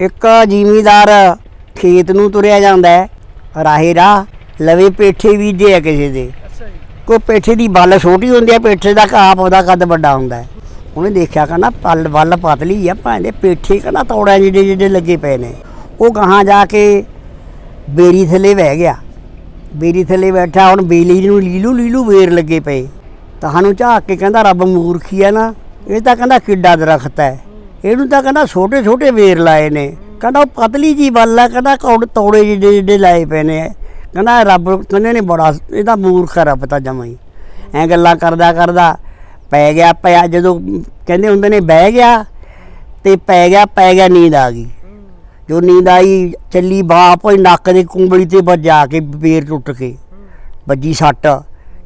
ਇੱਕ ਜ਼ਿਮੀਦਾਰ ਖੇਤ ਨੂੰ ਤੁਰਿਆ ਜਾਂਦਾ ਹੈ। ਰਾਹੇ ਰਾਹ ਲਵੇ ਪੇਠੇ ਬੀਜੇ ਆ ਕਿਸੇ ਦੇ। ਕੋਈ ਪੇਠੇ ਦੀ ਬੱਲ ਛੋਟੀ ਹੁੰਦੀ ਹੈ ਪੇਠੇ ਦਾ ਘਾਪ ਉਹਦਾ ਕੱਦ ਵੱਡਾ ਹੁੰਦਾ ਹੈ। ਉਹਨੇ ਦੇਖਿਆ ਕਹਿੰਦਾ ਪੱਲ ਬੱਲ ਪਤਲੀ ਆ ਭਾਂਦੇ ਪੇਠੇ ਕਹਿੰਦਾ ਤੌੜਾਂ ਜਿਹੜੇ ਜਿਹੜੇ ਲੱਗੇ ਪਏ ਨੇ। ਉਹ ਗਾਹਾਂ ਜਾ ਕੇ ਬੇਰੀ ਥੱਲੇ ਬਹਿ ਗਿਆ। ਬੇਰੀ ਥੱਲੇ ਬੈਠਾ ਹੁਣ ਬੇਲੀ ਨੂੰ ਲੀਲੂ ਲੀਲੂ ਵੇਰ ਲੱਗੇ ਪਏ। ਤੁਹਾਨੂੰ ਝਾਕ ਕੇ ਕਹਿੰਦਾ ਰੱਬ ਮੂਰਖੀ ਆ ਨਾ। ਇਹ ਤਾਂ ਕਹਿੰਦਾ ਕਿੱਡਾ ਦਰਖਤ ਹੈ। ਇਹਨੂੰ ਤਾਂ ਕਹਿੰਦਾ ਛੋਟੇ ਛੋਟੇ ਵੇਰ ਲਾਏ ਨੇ। ਕਹਿੰਦਾ ਉਹ ਪਤਲੀ ਜੀ ਵੱਲ ਆ, ਕਹਿੰਦਾ ਕੌੜ ਤੌੜੇ ਜਿਹੜੇ ਜਿਹੜੇ ਲਾਏ ਪਏ ਨੇ। ਕਹਿੰਦਾ ਰੱਬ ਕਹਿੰਦੇ ਨੇ ਬੜਾ ਇਹਦਾ ਮੂਰਖ ਰੱਬ ਤਾਂ ਜਮਾ ਹੀ। ਐ ਗੱਲਾਂ ਕਰਦਾ ਕਰਦਾ ਪੈ ਗਿਆ, ਪਿਆ ਜਦੋਂ ਕਹਿੰਦੇ ਹੁੰਦੇ ਨੇ ਬਹਿ ਗਿਆ ਤੇ ਪੈ ਗਿਆ ਪੈ ਗਿਆ, ਨੀਂਦ ਆ ਗਈ। ਜੋ ਨੀਂਦ ਆਈ, ਚੱਲੀ ਬਾਪ ਹੋਈ ਨੱਕ ਦੇ ਕੁੰਬਲੀ ਤੇ ਵੱਜਾ ਕੇ ਬੇਰ ਟੁੱਟ ਕੇ। ਵੱਜੀ ਸੱਟ,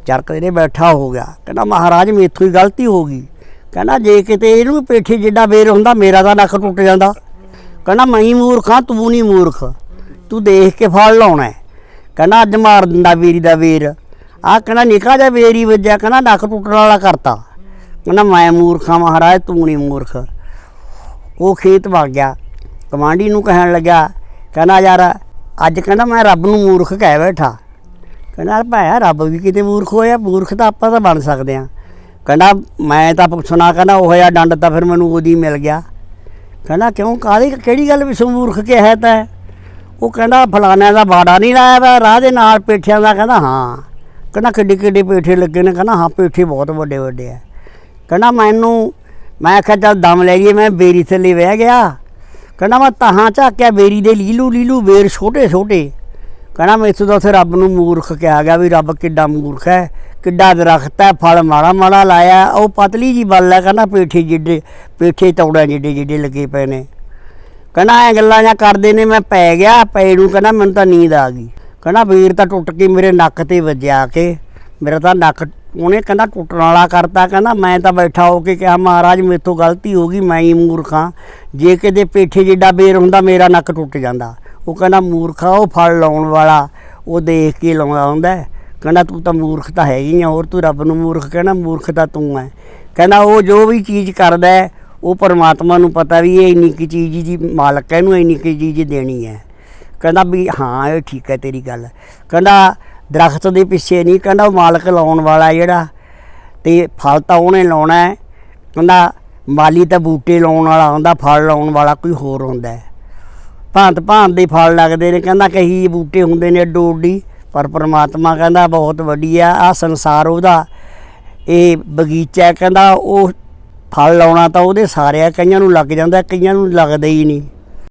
ਚਰਕ ਇਹਨੇ ਬੈਠਾ ਹੋ ਗਿਆ। ਕਹਿੰਦਾ ਮਹਾਰਾਜ ਮੇਥੋਂ ਹੀ ਗਲਤੀ ਹੋ ਗਈ। ਕਹਿੰਦਾ ਜੇ ਕਿਤੇ ਇਹਨੂੰ ਵੀ ਪੇਠੇ ਜਿੱਡਾ ਬੇਰ ਹੁੰਦਾ, ਮੇਰਾ ਤਾਂ ਨੱਕ ਟੁੱਟ ਜਾਂਦਾ। ਕਹਿੰਦਾ ਮੈਂ ਹੀ ਮੂਰਖ ਹਾਂ, ਤੂੰ ਨਹੀਂ ਮੂਰਖ। ਤੂੰ ਦੇਖ ਕੇ ਫਲ ਲਾਉਣਾ ਕਹਿੰਦਾ ਅੱਜ ਮਾਰ ਦਿੰਦਾ ਵੀਰੀ ਦਾ ਵੀਰ। ਆਹ ਕਹਿੰਦਾ ਨਿਕਾ ਜਿਹਾ ਵੇਰੀ ਵੱਜਿਆ, ਕਹਿੰਦਾ ਨੱਕ ਟੁੱਟਣ ਵਾਲਾ ਕਰਤਾ। ਕਹਿੰਦਾ ਮੈਂ ਮੂਰਖ ਮਹਾਰਾਜ, ਤੂੰ ਨਹੀਂ ਮੂਰਖ। ਉਹ ਖੇਤ ਵਗ ਗਿਆ। ਕਮਾਂਡੀ ਨੂੰ ਕਹਿਣ ਲੱਗਾ ਕਹਿੰਦਾ ਯਾਰ ਅੱਜ ਕਹਿੰਦਾ ਮੈਂ ਰੱਬ ਨੂੰ ਮੂਰਖ ਕਹਿ ਬੈਠਾ। ਕਹਿੰਦਾ ਭਾਇਆ ਰੱਬ ਵੀ ਕਿਤੇ ਮੂਰਖ ਹੋਇਆ, ਮੂਰਖ ਤਾਂ ਆਪਾਂ ਤਾਂ ਬਣ ਸਕਦੇ ਆ ਕਹਿੰਦਾ, ਮੈਂ ਤਾਂ ਪੁੱਛਣਾ ਕਹਿੰਦਾ, ਉਹ ਹੋਇਆ ਡੰਡ ਤਾਂ ਫਿਰ ਮੈਨੂੰ ਉਹਦੀ ਮਿਲ ਗਿਆ। ਕਹਿੰਦਾ, ਕਿਉਂ, ਕਾਹਦੀ, ਕਿਹੜੀ ਗੱਲ ਵੀ ਮੂਰਖ ਕਿਹਾ ਤਾਂ? ਉਹ ਕਹਿੰਦਾ, ਫਲਾਣਿਆਂ ਦਾ ਬਾੜਾ ਨਹੀਂ ਲਾਇਆ ਵਾ, ਰਾਹ ਦੇ ਨਾਲ ਪੇਠਿਆਂ ਦਾ, ਕਹਿੰਦਾ, ਹਾਂ। ਕਹਿੰਦਾ, ਕਿੱਡੇ ਕਿੱਡੇ ਪੇਠੇ ਲੱਗੇ ਨੇ, ਕਹਿੰਦਾ, ਹਾਂ, ਪੇਠੇ ਬਹੁਤ ਵੱਡੇ ਵੱਡੇ ਆ। ਕਹਿੰਦਾ, ਮੈਨੂੰ, ਮੈਂ ਆਖਿਆ ਚੱਲ ਦਮ ਲੈ ਲਈਏ ਮੈਂ ਬੇਰੀ ਥੱਲੇ ਬਹਿ ਗਿਆ। ਕਹਿੰਦਾ, ਮੈਂ ਤਹਾਂ ਝਾਕਿਆ, ਬੇਰੀ ਦੇ ਲੀਲੂ ਲੀਲੂ, ਬੇਰ ਛੋਟੇ ਛੋਟੇ ਕਹਿੰਦਾ, ਮੈਂ ਇੱਥੋਂ ਦਾ ਉੱਥੇ ਰੱਬ ਨੂੰ ਮੂਰਖ ਕਿਹਾ ਗਿਆ ਵੀ ਰੱਬ ਕਿੱਡਾ ਮੂਰਖ ਹੈ। ਕਿੱਡਾ ਦਰਖਤ ਹੈ, ਫਲ ਮਾੜਾ ਮਾੜਾ ਲਾਇਆ, ਉਹ ਪਤਲੀ ਜੀ ਬੱਲ ਹੈ, ਕਹਿੰਦਾ ਪੇਠੇ ਜਿੱਡੇ, ਪੇਠੇ ਤੌੜਾਂ ਜਿੱਡੇ ਜਿੱਡੇ ਲੱਗੇ ਪਏ ਨੇ। ਕਹਿੰਦਾ ਐ ਗੱਲਾਂ ਜਾਂ ਕਰਦੇ ਨੇ, ਮੈਂ ਪੈ ਗਿਆ ਪੈ ਨੂੰ ਕਹਿੰਦਾ ਮੈਨੂੰ ਤਾਂ ਨੀਂਦ ਆ ਗਈ। ਕਹਿੰਦਾ ਵੀਰ ਤਾਂ ਟੁੱਟ ਕੇ ਮੇਰੇ ਨੱਕ ਤੇ ਵੱਜਿਆ ਕੇ, ਮੇਰਾ ਤਾਂ ਨੱਕ ਉਹਨੇ ਕਹਿੰਦਾ ਟੁੱਟਣ ਵਾਲਾ ਕਰਤਾ, ਕਹਿੰਦਾ ਮੈਂ ਤਾਂ ਬੈਠਾ ਹੋ ਕੇ ਕਿਹਾ, ਮਹਾਰਾਜ ਮੇਥੋਂ ਗਲਤੀ ਹੋ ਗਈ, ਮੈਂ ਹੀ ਮੂਰਖਾਂ ਜੇ ਕਿਤੇ ਪੇਠੇ ਜਿੱਡਾ ਬੇਰ ਹੁੰਦਾ, ਮੇਰਾ ਨੱਕ ਟੁੱਟ ਜਾਂਦਾ। ਉਹ ਕਹਿੰਦਾ ਮੂਰਖਾ ਉਹ ਫਲ ਲਾਉਣ ਵਾਲਾ, ਉਹ ਦੇਖ ਕੇ ਲਾਉਂਦਾ ਹੁੰਦਾ ਕਹਿੰਦਾ ਤੂੰ ਤਾਂ ਮੂਰਖ ਤਾਂ ਹੈਗੀ ਆ, ਹੋਰ ਤੂੰ ਰੱਬ ਨੂੰ ਮੂਰਖ ਕਹਿੰਦਾ ਮੂਰਖ ਤਾਂ ਤੂੰ ਹੈ ਕਹਿੰਦਾ ਉਹ ਜੋ ਵੀ ਚੀਜ਼ ਕਰਦਾ ਉਹ ਪਰਮਾਤਮਾ ਨੂੰ ਪਤਾ ਵੀ ਇਹ ਇੰਨੀ ਕੀ ਚੀਜ਼ ਦੀ ਮਾਲਕ ਹੈ, ਇਹਨੂੰ ਇੰਨੀ ਕੀ ਚੀਜ਼ ਦੇਣੀ ਹੈ। ਕਹਿੰਦਾ ਵੀ ਹਾਂ, ਇਹ ਠੀਕ ਹੈ ਤੇਰੀ ਗੱਲ। ਕਹਿੰਦਾ ਦਰਖਤ ਦੇ ਪਿੱਛੇ ਨਹੀਂ, ਕਹਿੰਦਾ ਉਹ ਮਾਲਕ ਲਾਉਣ ਵਾਲਾ ਜਿਹੜਾ ਤੇ ਫਲ ਤਾਂ ਉਹਨੇ ਲਾਉਣਾ ਹੈ। ਕਹਿੰਦਾ ਮਾਲੀ ਤਾਂ ਬੂਟੇ ਲਾਉਣ ਵਾਲਾ ਹੁੰਦਾ, ਫਲ ਲਾਉਣ ਵਾਲਾ ਕੋਈ ਹੋਰ ਹੁੰਦਾ ਭਾਂਤ ਭਾਂਤ ਦੇ ਫਲ ਲੱਗਦੇ ਨੇ, ਕਹਿੰਦਾ ਕਹੀ ਬੂਟੇ ਹੁੰਦੇ ਨੇ ਅੱਡੋ ਅੱਡੀ ਪਰ ਪ੍ਰਮਾਤਮਾ ਕਹਿੰਦਾ ਬਹੁਤ ਵੱਡੀ ਆ ਸੰਸਾਰ ਉਹਦਾ। ਇਹ ਬਗੀਚਾ ਕਹਿੰਦਾ ਉਹ ਫਲ ਲਾਉਣਾ ਤਾਂ ਉਹਦੇ ਸਾਰਿਆਂ ਕਈਆਂ ਨੂੰ ਲੱਗ ਜਾਂਦਾ, ਕਈਆਂ ਨੂੰ ਲੱਗਦਾ ਹੀ ਨਹੀਂ।